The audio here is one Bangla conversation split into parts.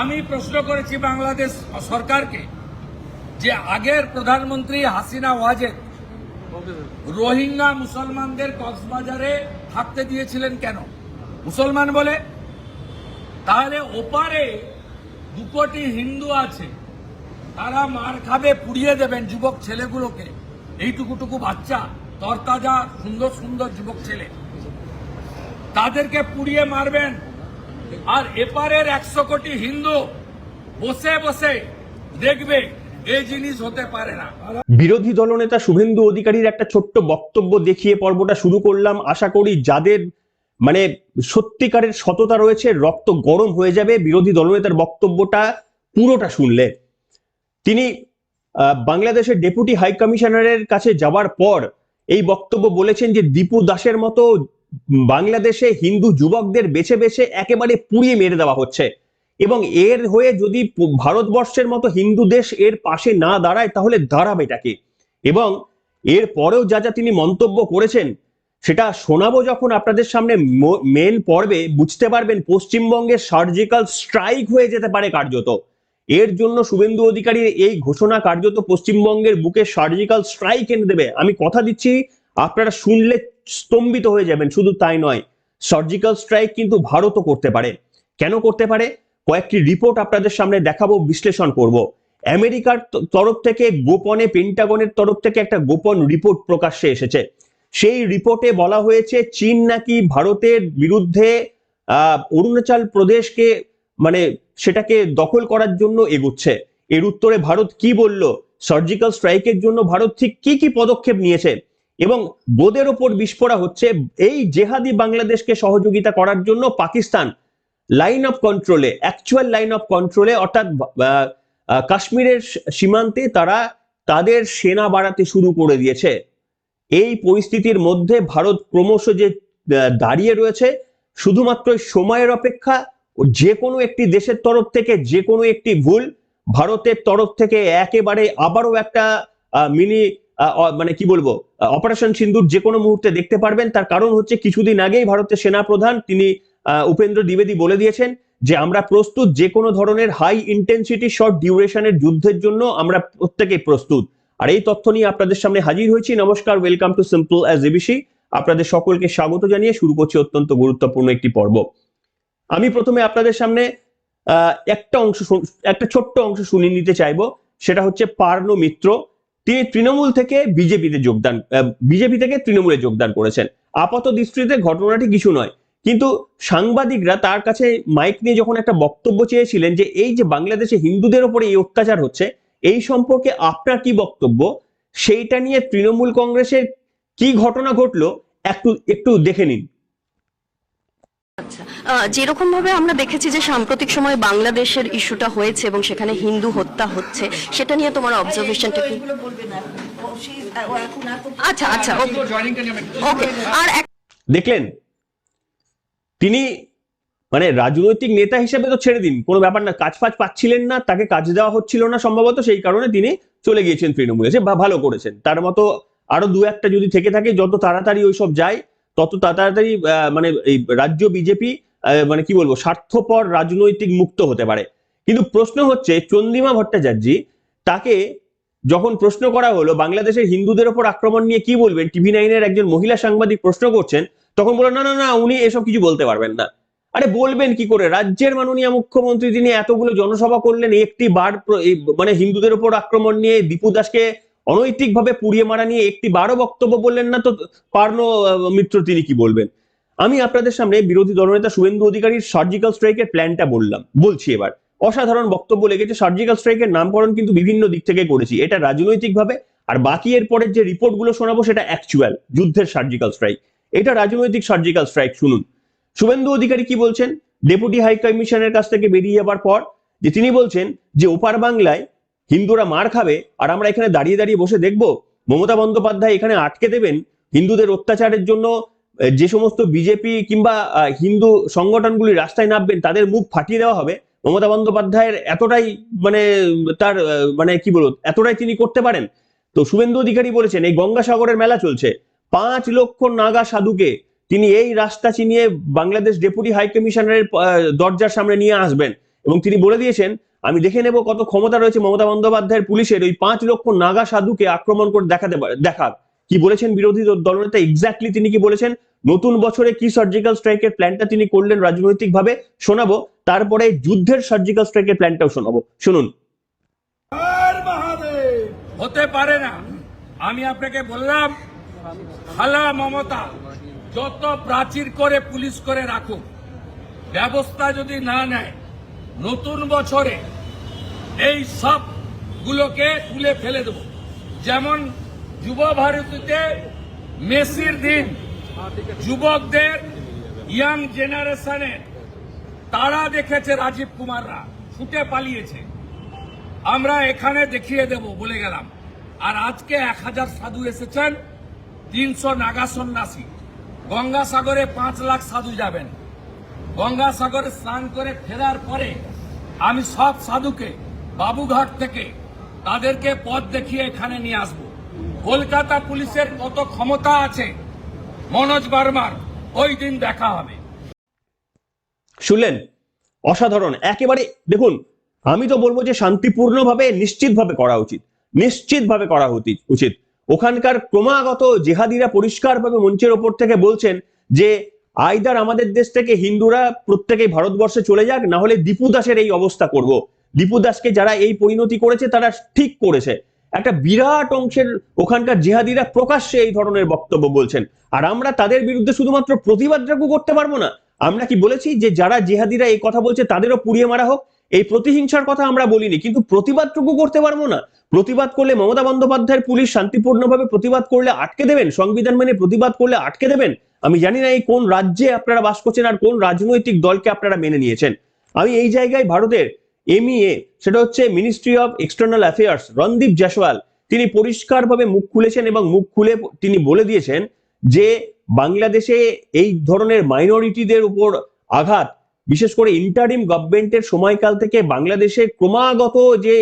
আমি প্রশ্ন করেছি বাংলাদেশ সরকারকে যে আগের প্রধানমন্ত্রী হাসিনা ওয়াজেদ রোহিঙ্গা মুসলমানদের কক্সবাজারে থাকতে দিয়েছিলেন কেন? মুসলমান বলে, তাহলে ওপারে দু কোটি হিন্দু আছে, তারা মার খাবে, পুড়িয়ে দেবেন যুবক ছেলেগুলোকে। এইটুকুটুকু বাচ্চা, তরতাজা, সুন্দর সুন্দর যুবক ছেলে। তাদেরকে পুড়িয়ে মারবেন। আর এপারের একশো কোটি হিন্দু বসে বসে দেখবে এই জিনিস হতে পারে না। বিরোধী দলনেতা শুভেন্দু অধিকারীর একটা ছোট্ট বক্তব্য দেখিয়ে পর্বটা শুরু করলাম। আশা করি যাদের মানে সত্যিকারের সততা রয়েছে, রক্ত গরম হয়ে যাবে, বিরোধী দলনেতার বক্তব্যটা পুরোটা শুনলে। তিনি বাংলাদেশের ডেপুটি হাই কমিশনারের কাছে যাওয়ার পর এই বক্তব্য বলেছেন যে দীপু দাসের মতো বাংলাদেশে হিন্দু যুবকদের বেছে বেছে একেবারে পুড়িয়ে মেরে দেওয়া হচ্ছে। এবং এর হয়ে যদি ভারতবর্ষের মতো হিন্দু দেশ এর পাশে না দাঁড়ায়, তাহলে দাঁড়াবেটাকে এবং এর পরেও যা যা তিনি মন্তব্য করেছেন, সেটা শোনাবো যখন আপনাদের সামনে মেন পর্বে। বুঝতে পারবেন পশ্চিমবঙ্গের সার্জিক্যাল স্ট্রাইক হয়ে যেতে পারে কার্যত। এর জন্য শুভেন্দু অধিকারীর এই ঘোষণা কার্যত পশ্চিমবঙ্গের বুকে সার্জিক্যাল স্ট্রাইক এনে দেবে। আমি কথা দিচ্ছি, আপনারা শুনলে স্তম্ভিত হয়ে যাবেন, শুধু তাই নয় সার্জিক্যাল স্ট্রাইক কিন্তু ভারতও করতে পারে। কেন করতে পারে? কয়েকটি রিপোর্ট আপনাদের সামনে দেখাবো, বিশ্লেষণ করব। আমেরিকার তরফ থেকে গোপনে পেন্টাগনের তরফ থেকে একটা গোপন রিপোর্ট প্রকাশ্যে এসেছে। সেই রিপোর্টে বলা হয়েছে, চীন নাকি ভারতের বিরুদ্ধে অরুণাচল প্রদেশকে মানে সেটাকে দখল করার জন্য এগুচ্ছে। এর উত্তরে ভারত কি বলল? সার্জিক্যাল স্ট্রাইকের জন্য ভারত ঠিক কি কি পদক্ষেপ নিয়েছে? এবং বোদের ওপর বিস্ফোরা হচ্ছে। এই জেহাদি বাংলাদেশকে সহযোগিতা করার জন্য পাকিস্তান লাইন অফ কন্ট্রোলে অ্যাকচুয়াল লাইন অফ কন্ট্রোলে অর্থাৎ কাশ্মীরের সীমান্তে তারা তাদের সেনা বাড়াতে শুরু করে দিয়েছে। এই পরিস্থিতির মধ্যে ভারত ক্রমশ যে দাঁড়িয়ে রয়েছে, শুধুমাত্র সময়ের অপেক্ষা যে কোনো একটি দেশের তরফ থেকে যে কোনো একটি ভুল, ভারতের তরফ থেকে একেবারে আবারও একটা মিনি মানে কি বলব? অপারেশন সিন্দুর যে কোনো মুহূর্তে দেখতে পারবেন। তার কারণ হচ্ছে কিছুদিন আগেই ভারতের সেনা প্রধান তিনি উপেন্দ্র দ্বিবেদী বলে দিয়েছেন যে, আমরা প্রস্তুত যে কোনো ধরনের হাই ইন্টেন্সিটি শর্ট ডিউরেশনের যুদ্ধের জন্য আমরা প্রত্যেকেই প্রস্তুত। আর এই তথ্য নিয়ে আপনাদের সামনে হাজির হয়েছি। নমস্কার welcome to simple as A B C আপনাদের সকলকে স্বাগত জানিয়ে শুরু করছি অত্যন্ত গুরুত্বপূর্ণ একটি পর্ব। আমি প্রথমে আপনাদের সামনে একটা অংশ একটা ছোট্ট অংশ শুনিয়ে নিতে চাইব। সেটা হচ্ছে পার্ন মিত্র। তিনি তৃণমূল থেকে বিজেপিতে যোগদান বিজেপি থেকে তৃণমূলে যোগদান করেছেন। আপাত দৃষ্টিতে ঘটনাটি কিছু নয়। কিন্তু সাংবাদিকরা তার কাছে মাইক নিয়ে যখন একটা বক্তব্য চেয়েছিলেন যে এই যে বাংলাদেশে হিন্দুদের ওপরে এই অত্যাচার হচ্ছে, এই সম্পর্কে আপনার কি বক্তব্য? সেইটা নিয়ে তৃণমূল কংগ্রেসের কি ঘটনা ঘটলো? একটু একটু দেখে নিন। যেরকম ভাবে আমরা দেখেছি যে সাম্প্রতিক সময়ে বাংলাদেশের ইস্যুটা হয়েছে এবং সেখানে হিন্দু হত্যা হচ্ছে সেটা নিয়ে তোমার অবজারভেশনটা কি? আচ্ছা আচ্ছা ওকে। আর দেখলেন? তিনি মানে রাজনৈতিক নেতা হিসেবে তো ছেড়ে দিন কোনো ব্যাপার না। কাজ ফাজ পাচ্ছিলেন না তাকে কাজ দেওয়া হচ্ছিল না সম্ভবত সেই কারণে তিনি চলে গিয়েছেন তৃণমূলে। সে ভালো করেছেন। তার মতো আরও দু একটা যদি থেকে থাকে যত তাড়াতাড়ি ওইসব যায় তত তাড়াতাড়ি আহ, মানে এই রাজ্য বিজেপি মানে কি বলব, স্বার্থপর, রাজনৈতিক মুক্ত হতে পারে। কিন্তু প্রশ্ন হচ্ছে, চন্দ্রিমা ভট্টাচার্যী তাকে যখন প্রশ্ন করা হলো, বাংলাদেশের হিন্দুদের ওপর আক্রমণ নিয়ে কি বলবেন? টিভি নাইনের একজন মহিলা সাংবাদিক প্রশ্ন করছেন, তখন বলল না না না, উনি এসব কিছু বলতে পারবেন না। আরে বলবেন কি করে? রাজ্যের মাননীয় মুখ্যমন্ত্রী তিনি এতগুলো জনসভা করলেন, একটি বার মানে হিন্দুদের ওপর আক্রমণ নিয়ে দীপু দাসকে অনৈতিকভাবে পুড়িয়ে মারা নিয়ে একটি বারো বক্তব্য বললেন না, তো পার্ন মিত্র, তিনি কি বলবেন? আমি আপনাদের সামনে বিরোধী দলনেতা শুভেন্দু অধিকারীর সার্জিক্যাল স্ট্রাইকের প্ল্যানটা বললাম। বলছি এবার, অসাধারণ বক্তব্য লেগেছে সার্জিক্যাল স্ট্রাইকের নামকরণ কিন্তু বিভিন্ন দিক থেকে করেছি, এটা রাজনৈতিকভাবে, আর বাকি এর পরের যে রিপোর্টগুলো শোনাবো সেটা অ্যাকচুয়াল যুদ্ধের সার্জিক্যাল স্ট্রাইক এটা রাজনৈতিক সার্জিক্যাল স্ট্রাইক শুনুন। শুভেন্দু অধিকারী কি বলছেন? ডেপুটি হাই কমিশনের কাছ থেকে বেরিয়ে যাবার পর, যে তিনি বলছেন যে ওপার বাংলায় হিন্দুরা মার খাবে, আর আমরা এখানে দাঁড়িয়ে দাঁড়িয়ে বসে দেখব, মমতা বন্দ্যোপাধ্যায় এখানে আটকে দেবেন হিন্দুদের অত্যাচারের জন্য যে সমস্ত বিজেপি কিংবা হিন্দু সংগঠনগুলি রাস্তায় নামবেন, তাদের মুখ ফাটিয়ে দেওয়া হবে। মমতা বন্দ্যোপাধ্যায়ের এতটাই মানে তার মানে কি বলব, এতটাই তিনি করতে পারেন। তো শুভেন্দু অধিকারী বলেছেন, এই গঙ্গাসাগরের মেলা চলছে। পাঁচ লক্ষ নাগা সাধুকে তিনি এই রাস্তা চিনিয়ে বাংলাদেশ ডেপুটি হাই কমিশনারের দরজার সামনে নিয়ে আসবেন। এবং তিনি বলে দিয়েছেন, আমি দেখে নেব কত ক্ষমতা রয়েছে মমতা বন্দ্যোপাধ্যায়ের পুলিশের, ওই পাঁচ লক্ষ নাগা সাধুকে আক্রমণ করে দেখাতে দেখাক। কি বলেছেন বিরোধী দল- দলনেতা? এক্স্যাক্টলি তিনি কি বলেছেন? নতুন বছরে কি সার্জিক্যাল স্ট্রাইকের প্ল্যানটা তিনি করলেন রাজনৈতিকভাবে? শোনাবো। তারপরে যুদ্ধের সার্জিক্যাল স্ট্রাইকের প্ল্যানটাও শোনাবো। শুনুন। হতে পারে না। আমি আপনাকে বললাম খালা মমতা যত প্রাচীর করে পুলিশ করে রাখুক ব্যবস্থা যদি না নেয় নতুন বছরে এই সব গুলোকে তুলে ফেলে দেব। যেমন যুব ভারতীতে মেসির দিন। যুবকদের ইয়াং জেনারেশনের তারা দেখেছে রাজীব কুমাররা, ছুটে পালিয়েছে। আমরা এখানে দেখিয়ে দেব, বলে গেলাম। আর আজকে এক হাজার সাধু এসেছেন, তিনশো নাগা সন্ন্যাসী। গঙ্গাসাগরে পাঁচ লাখ সাধু যাবেন। গঙ্গাসাগরে স্নান করে ফেরার পরে আমি সব সাধুকে বাবুঘাট থেকে তাদেরকে পথ দেখিয়ে এখানে নিয়ে আসব। কলকাতা পুলিশের কত ক্ষমতা আছে? মনোজ বার্মার, ওই দিন দেখা হবে। শুনলেন? অসাধারণ, একেবারে, দেখুন, আমি তো বলব যে শান্তিপূর্ণভাবে, নিশ্চিতভাবে করা উচিত। নিশ্চিতভাবে করা উচিত। ওখানকার ক্রমাগত জেহাদিরা পরিষ্কারভাবে মঞ্চের ওপর থেকে বলছেন যে, আইদার আমাদের দেশ থেকে হিন্দুরা প্রত্যেকেই ভারতবর্ষে চলে যাক, না হলে দীপু দাসের এই অবস্থা করব। দীপু দাসকে যারা এই পরিণতি করেছে, তারা ঠিক করেছে। একটা বিরাট অংশের ওখানকার জেহাদিরা প্রকাশ্যে এই ধরনের বক্তব্য বলছেন। আর আমরা তাদের বিরুদ্ধে শুধুমাত্র প্রতিবাদটুকু করতে পারব না। আমরা কি বলেছি যে যারা জেহাদিরা এই কথা বলছে তাদেরও পুড়িয়ে মারা হোক? এই প্রতিহিংসার কথা আমরা বলিনি, কিন্তু প্রতিবাদটুকু করতে পারব না। প্রতিবাদ করলে মমতা বন্দ্যোপাধ্যায়ের পুলিশ শান্তিপূর্ণভাবে প্রতিবাদ করলে আটকে দেবেন, সংবিধান মেনে প্রতিবাদ করলে আটকে দেবেন। আমি জানি না এই কোন রাজ্যে আপনারা বাস করছেন আর কোন রাজনৈতিক দলকে আপনারা মেনে নিয়েছেন। আমি এই জায়গায় ভারতের এমইএ সেটা হচ্ছে ministry of external affairs Randeep Jaiswal. তিনি পরিষ্কারভাবে মুখ খুলেছেন এবং মুখ খুলে তিনি বলে দিয়েছেন যে বাংলাদেশে এই ধরনের মাইনরিটিদের উপর আঘাত, বিশেষ করে ইন্টারিম গভর্নমেন্টের সময়কাল থেকে বাংলাদেশে ক্রমাগত যে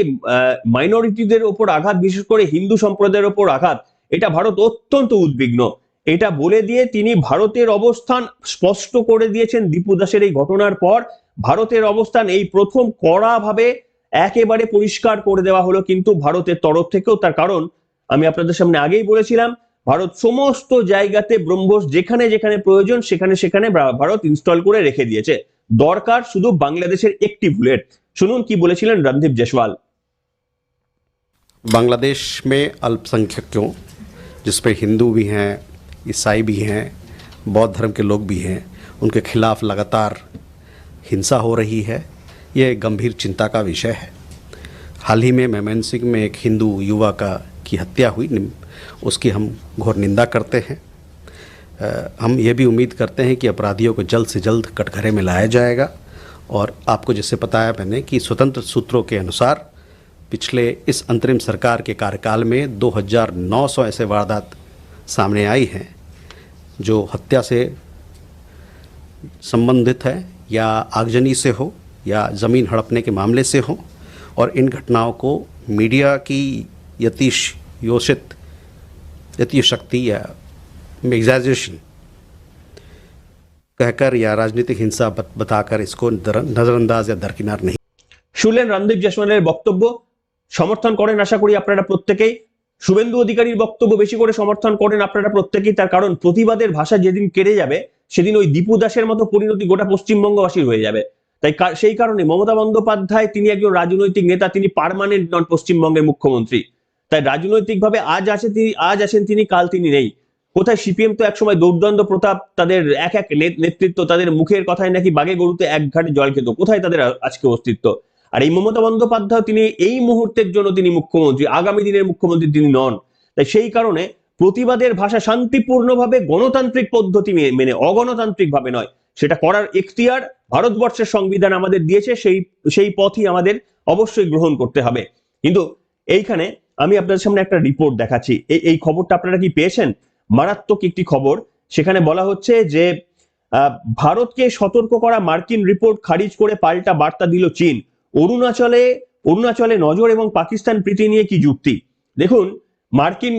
মাইনরিটিদের উপর আঘাত, বিশেষ করে হিন্দু সম্প্রদায়ের উপর আঘাত, এটা ভারত অত্যন্ত উদ্বিগ্ন। এটা বলে দিয়ে তিনি ভারতের অবস্থান স্পষ্ট করে দিয়েছেন দীপু দাসের এই ঘটনার পর ভারতের অবস্থান এই প্রথম কড়াভাবে একেবারে পরিষ্কার করে দেওয়া হলো কিন্তু ভারতের তরফ থেকেও তার কারণ আমি আপনাদের সামনে আগেই বলেছিলাম ভারত সমস্ত জায়গাতে ব্রহ্মস যেখানে যেখানে প্রয়োজন সেখানে সেখানে ভা- ভারত ইনস্টল করে রেখে দিয়েছে দরকার শুধু বাংলাদেশের একটি বুলেট শুনুন কি বলেছিলেন রণদীপ জেসওয়াল बांग्लादेश में अल्पसंख्यकों जिसपे हिंदू भी हैं ईसाई भी हैं, बौद्ध धर्म के लोग भी हैं, उनके खिलाफ लगातार हिंसा हो रही है यह एक गंभीर चिंता का विषय है। हाल ही में मेमन सिंह में एक हिंदू युवा का की हत्या हुई उसकी हम घोर निंदा करते हैं। हम ये भी उम्मीद करते हैं कि अपराधियों को जल्द से जल्द कटघरे में लाया जाएगा और आपको जैसे बताया मैंने कि स्वतंत्र सूत्रों के अनुसार पिछले इस अंतरिम सरकार के कार्यकाल में 2900 ऐसे वारदात सामने आई हैं जो हत्या से संबंधित है या आगजनी से हो या ज़मीन हड़पने के मामले से हो और इन घटनाओं को मीडिया की यतीश योषित यतीश शक्ति या एग्जैजरेशन कहकर या राजनीतिक हिंसा बत- बताकर इसको नजर- नज़रअंदाज या दरकिनार नहीं শুনলেন রণদীপ জেসওয়ালের বক্তব্য সমর্থন করেন আশা করি আপনারা প্রত্যেকেই শুভেন্দু অধিকারীর বক্তব্য বেশি করে সমর্থন করেন আপনারা প্রত্যেকেই, তার কারণ প্রতিবাদের ভাষা যেদিন কেড়ে যাবে, সেদিন ওই দীপু দাসের মতো পরিণতি গোটা পশ্চিমবঙ্গবাসীর হয়ে যাবে। তাই সেই কারণে মমতা বন্দ্যোপাধ্যায়, তিনি একজন রাজনৈতিক নেতা, তিনি পার্মানেন্ট নন পশ্চিমবঙ্গের মুখ্যমন্ত্রী। তাই রাজনৈতিকভাবে আজ আছে তিনি আজ আছেন তিনি, কাল তিনি নেই। কোথায় সিপিএম তো একসময় দৌর্দণ্ড প্রতাপ, তাদের এক এক নেতৃত্ব, তাদের মুখের কথায় নাকি বাগে গরুতে এক ঘাটে জল খেত, কোথায় তাদের আজকে অস্তিত্ব? আর এই মমতা বন্দ্যোপাধ্যায় তিনি এই মুহূর্তের জন্য তিনি মুখ্যমন্ত্রী, আগামী দিনের মুখ্যমন্ত্রী তিনি নন। তাই সেই কারণে প্রতিবাদের ভাষা শান্তিপূর্ণভাবে গণতান্ত্রিক পদ্ধতি মেনে অগণতান্ত্রিক ভাবে নয়। সেটা করার এখতিয়ার ভারতবর্ষের সংবিধান আমাদের দিয়েছে, সেই সেই পথই আমাদের অবশ্যই গ্রহণ করতে হবে। কিন্তু এইখানে আমি আপনাদের সামনে একটা রিপোর্ট দেখাচ্ছি। এই এই খবরটা আপনারা কি পেয়েছেন? মারাত্মক একটি খবর। সেখানে বলা হচ্ছে যে ভারতকে সতর্ক করা মার্কিন রিপোর্ট খারিজ করে পাল্টা বার্তা দিল চীন। অরুণাচলে অরুণাচলে নজর এবং পাকিস্তান প্রীতি নিয়ে কি যুক্তি? দেখুন, মার্কিন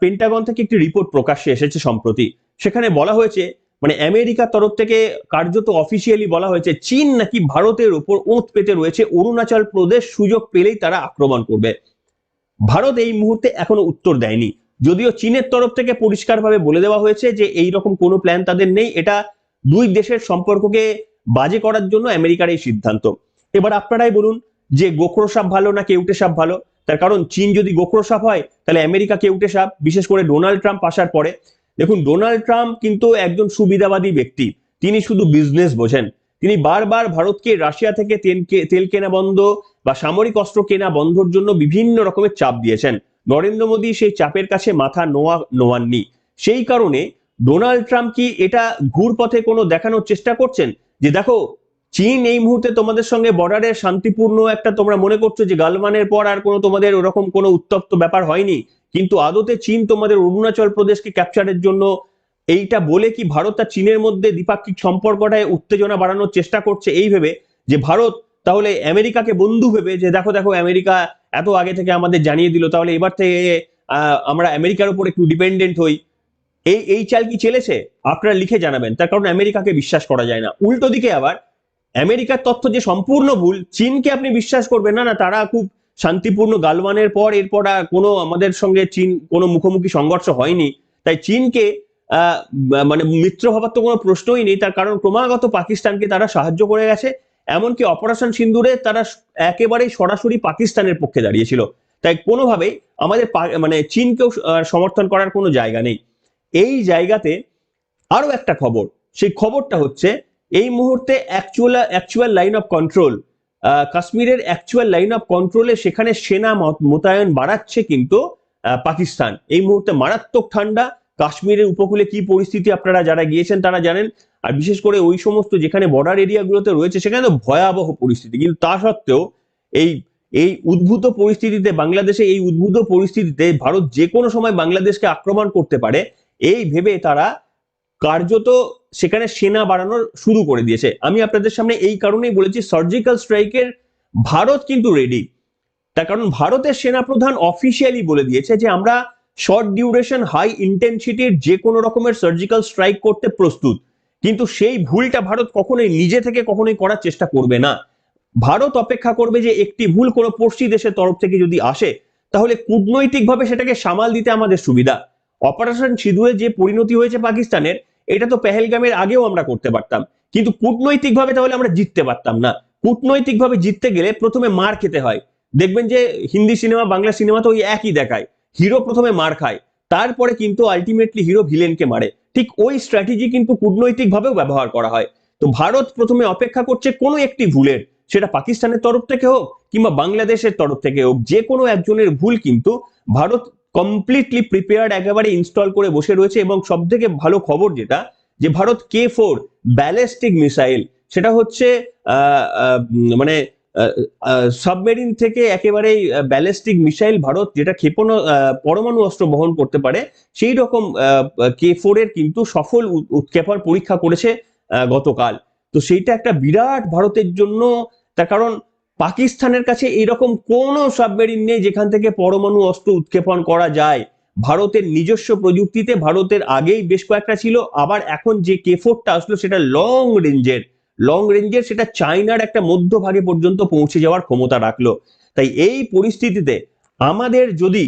পেন্টাগন থেকে একটি রিপোর্ট প্রকাশ্যে এসেছে সম্প্রতি। সেখানে বলা হয়েছে মানে আমেরিকার তরফ থেকে কার্যত অফিসিয়ালি বলা হয়েছে, চীন নাকি ভারতের উপর ওঁত পেতে রয়েছে, অরুণাচল প্রদেশ সুযোগ পেলেই তারা আক্রমণ করবে। ভারত এই মুহূর্তে এখনও উত্তর দেয়নি। যদিও চীনের তরফ থেকে পরিষ্কারভাবে বলে দেওয়া হয়েছে যে এই রকম কোনো প্ল্যান তাদের নেই। এটা দুই দেশের সম্পর্ককে বাজে করার জন্য আমেরিকার এই সিদ্ধান্ত। এবার আপনারাই বলুন যে গোখরো সাপ ভালো না কেউটে সাপ ভালো? তার কারণ চীন যদি গোখরো সাপ হয়, তাহলে আমেরিকা কেউটে সাপ? বিশেষ করে ডোনাল্ড ট্রাম্প আসার পরে। দেখুন, ডোনাল্ড ট্রাম্প কিন্তু একজন সুবিধাবাদী ব্যক্তি। তিনি শুধু বিজনেস বোঝেন। তিনি বারবার ভারতকে রাশিয়া থেকে তেল কেনা বন্ধ বা সামরিক অস্ত্র কেনা বন্ধর জন্য বিভিন্ন রকমের চাপ দিয়েছেন। নরেন্দ্র মোদী সেই চাপের কাছে মাথা নোয়া, নোয়াননি। সেই কারণে ডোনাল্ড ট্রাম্প কি এটা ঘুর পথে কোনো দেখানোর চেষ্টা করছেন? যে দেখো চীন এই মুহূর্তে তোমাদের সঙ্গে বর্ডারে শান্তিপূর্ণ একটা তোমরা মনে করছ যে গালমানের পর আর কোনো তোমাদের ওরকম কোনো উত্তপ্ত ব্যাপার হয়নি। কিন্তু আদতে চীন তোমাদের অরুণাচল প্রদেশকে ক্যাপচারের জন্য এইটা বলে কি ভারত আর চীনের মধ্যে দ্বিপাক্ষিক সম্পর্কটায় উত্তেজনা বাড়ানোর চেষ্টা করছে এই ভেবে যে ভারত তাহলে আমেরিকাকে বন্ধু ভেবে যে দেখো দেখো আমেরিকা এত আগে থেকে আমাদের জানিয়ে দিল, তাহলে এবার থেকে আমরা আমেরিকার উপর একটু ডিপেন্ডেন্ট হই। এই এই চাল কি চেলেছে? আপনারা লিখে জানাবেন, তার কারণ আমেরিকাকে বিশ্বাস করা যায় না। উল্টো দিকে আবার আমেরিকার তথ্য যে সম্পূর্ণ ভুল, চীনকে আপনি বিশ্বাস করবেন না না, তারা খুব শান্তিপূর্ণ গালওয়ানের পর, এরপর আর কোনো আমাদের সঙ্গে চীন, কোনো মুখোমুখি সংঘর্ষ হয়নি। তাই চীনকে মানে মিত্র হবার তো কোনো প্রশ্নই নেই, তার কারণ ক্রমাগত পাকিস্তানকে তারা সাহায্য করে গেছে। এমনকি অপারেশন সিন্দুরে তারা একেবারেই সরাসরি পাকিস্তানের পক্ষে দাঁড়িয়েছিল। তাই কোনোভাবেই আমাদের মানে চীনকেও সমর্থন করার কোনো জায়গা নেই। এই জায়গাতে আরও একটা খবর, সেই খবরটা হচ্ছে এই মুহূর্তে actual actual line of control কাশ্মীরের অ্যাকচুয়াল লাইন অফ কন্ট্রোলে সেখানে সেনা মত- মোতায়েন বাড়াচ্ছে কিন্তু পাকিস্তান। এই মুহূর্তে মারাত্মক ঠান্ডা। কাশ্মীরের উপকূলে কি পরিস্থিতি আপনারা যারা গিয়েছেন তারা জানেন। আর বিশেষ করে ওই সমস্ত যেখানে বর্ডার এরিয়াগুলোতে রয়েছে, সেখানে তো ভয়াবহ পরিস্থিতি। কিন্তু তা সত্ত্বেও এই এই উদ্ভূত পরিস্থিতিতে, বাংলাদেশে এই উদ্ভূত পরিস্থিতিতে ভারত যে কোনো সময় বাংলাদেশকে আক্রমণ করতে পারে, এই ভেবে তারা কার্যত সেখানে সেনা বাড়ানোর শুরু করে দিয়েছে। আমি আপনাদের সামনে এই কারণেই বলেছি সার্জিক্যাল স্ট্রাইকের ভারত কিন্তু রেডি তার কারণ ভারতের সেনাপ্রধান অফিসিয়ালি বলে দিয়েছে যে, আমরা শর্ট ডিউরেশন হাই ইন্টেন্সিটির যে কোনো রকমের সার্জিক্যাল স্ট্রাইক করতে প্রস্তুত। কিন্তু সেই ভুলটা ভারত কখনোই নিজে থেকে কখনোই করার চেষ্টা করবে না। ভারত অপেক্ষা করবে যে, একটি ভুল কোনো পড়শি দেশের তরফ থেকে যদি আসে, তাহলে কূটনৈতিকভাবে সেটাকে সামাল দিতে আমাদের সুবিধা। অপারেশন সিঁদুরে যে পরিণতি হয়েছে পাকিস্তানের এটা তো পেহেলগামের আগেও আমরা করতে পারতাম। কিন্তু কূটনৈতিকভাবে তাহলে আমরা জিততে পারতাম না। কূটনৈতিকভাবে জিততে গেলে প্রথমে মার খেতে হয়। দেখবেন যে হিন্দি সিনেমা, বাংলা সিনেমা তো ওই একই দেখায়। হিরো প্রথমে মার খায়, তারপরে কিন্তু আলটিমেটলি হিরো ভিলেনকে মারে। ঠিক ওই স্ট্র্যাটেজি কিন্তু কূটনৈতিকভাবেও ব্যবহার করা হয়। তো ভারত প্রথমে অপেক্ষা করছে কোনো একটি ভুলের, সেটা পাকিস্তানের তরফ থেকে হোক কিংবা বাংলাদেশের তরফ থেকে হোক, যে কোনো একজনের ভুল কিন্তু ভারত কমপ্লিটলি প্রিপেয়ার্ড একেবারে ইনস্টল করে বসে রয়েছে এবং সব থেকে ভালো খবর যেটা, যে ভারত কে ফোর ব্যালিস্টিক মিসাইল সেটা হচ্ছে মানে সাবমেরিন থেকে একেবারেই ব্যালিস্টিক মিসাইল ভারত, যেটা ক্ষেপণ পরমাণু অস্ত্র বহন করতে পারে, সেই রকম কে ফোর এর কিন্তু সফল উৎক্ষেপণ পরীক্ষা করেছে গতকাল। তো সেইটা একটা বিরাট ভারতের জন্য, তার কারণ পাকিস্তানের কাছে এরকম কোনো সাবমেরিন নেই যেখান থেকে পরমাণু অস্ত্র উৎক্ষেপণ করা যায়। ভারতের নিজস্ব প্রযুক্তিতে ভারতের আগেই বেশ কয়েকটা ছিল, আবার এখন যে কে ফোরটা আসলো সেটা লং রেঞ্জের লং রেঞ্জের সেটা চায়নার একটা মধ্যভাগে পর্যন্ত পৌঁছে যাওয়ার ক্ষমতা রাখল। তাই এই পরিস্থিতিতে আমাদের যদি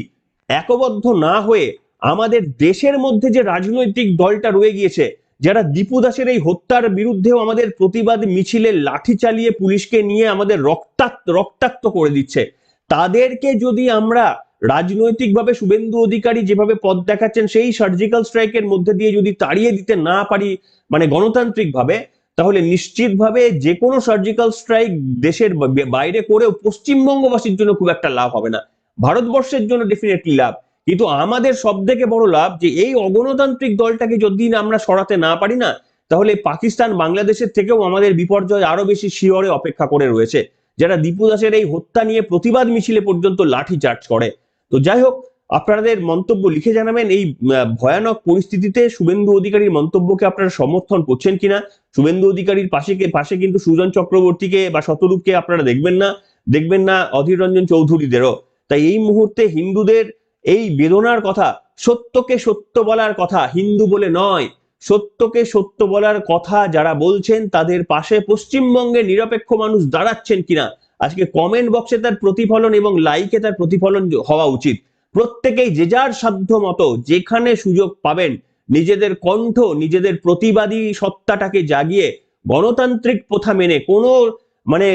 একবদ্ধ না হয়ে আমাদের দেশের মধ্যে যে রাজনৈতিক দলটা রয়ে গিয়েছে যারা দীপু দাসের এই হত্যার বিরুদ্ধেও আমাদের প্রতিবাদ মিছিলে লাঠি চালিয়ে পুলিশকে নিয়ে আমাদের রক্তাক্ত রক্তাক্ত করে দিচ্ছে। তাদেরকে যদি আমরা রাজনৈতিকভাবে শুভেন্দু অধিকারী যেভাবে পথ দেখাচ্ছেন, সেই সার্জিক্যাল স্ট্রাইকের মধ্যে দিয়ে যদি তাড়িয়ে দিতে না পারি মানে গণতান্ত্রিকভাবে, তাহলে নিশ্চিতভাবে যে কোনো সার্জিক্যাল স্ট্রাইক দেশের বাইরে করেও পশ্চিমবঙ্গবাসীর জন্য খুব একটা লাভ হবে না। ভারতবর্ষের জন্য ডেফিনেটলি লাভ। কিন্তু আমাদের সব থেকে বড় লাভ যে এই অগণতান্ত্রিক দলটাকে যদি আমরা সরাতে না পারি না, তাহলে পাকিস্তান বাংলাদেশের থেকেও আমাদের বিপর্যয় আরও বেশি শিওরে অপেক্ষা করে রয়েছে, যারা দীপু দাসের এই হত্যা নিয়ে প্রতিবাদ মিছিলে পর্যন্ত লাঠি চার্জ করে। তো যাই হোক, আপনাদের মন্তব্য লিখে জানাবেন, এই ভয়ানক পরিস্থিতিতে শুভেন্দু অধিকারীর মন্তব্যকে আপনারা সমর্থন করছেন কিনা? শুভেন্দু অধিকারীর পাশে পাশে কিন্তু সুজন চক্রবর্তীকে বা শতরূপকে আপনারা দেখবেন না দেখবেন না অধীর রঞ্জন চৌধুরীদেরও। তাই এই মুহূর্তে হিন্দুদের এই বেদনার কথা, সত্যকে সত্য বলার কথা হিন্দু বলে নয়। সত্যকে সত্য বলার কথা যারা বলছেন, তাদের পাশে পশ্চিমবঙ্গে নিরপেক্ষ মানুষ দাঁড়াচ্ছেন কিনা? আজকে কমেন্ট বক্সে তার প্রতিফলন এবং লাইকে তার প্রতিফলন হওয়া উচিত। প্রত্যেকেই যে যার সাধ্য মতো যেখানে সুযোগ পাবেন, নিজেদের কণ্ঠ, নিজেদের প্রতিবাদী সত্তাটাকে জাগিয়ে গণতান্ত্রিক প্রথা মেনে কোনো মানে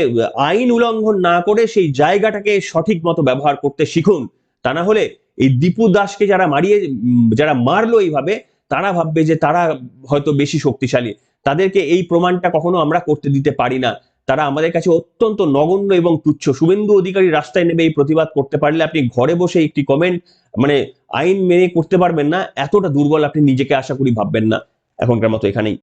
আইন উল্লঙ্ঘন না করে সেই জায়গাটাকে সঠিক মতো ব্যবহার করতে শিখুন। তা না হলে এই দীপু দাসকে যারা মারিয়ে যারা মারলো এইভাবে, তারা ভাববে যে তারা হয়তো বেশি শক্তিশালী। তাদেরকে এই প্রমাণটা কখনো আমরা করতে দিতে পারি না। তারা আমাদের কাছে অত্যন্ত নগণ্য এবং তুচ্ছ। শুভেন্দু অধিকারী রাস্তায় নেমে এই প্রতিবাদ করতে পারলে আপনি ঘরে বসে একটি কমেন্ট মানে আইন মেনে করতে পারবেন না, এতটা দুর্বল আপনি নিজেকে আশা করি ভাববেন না। এখনকার মতো এখানেই।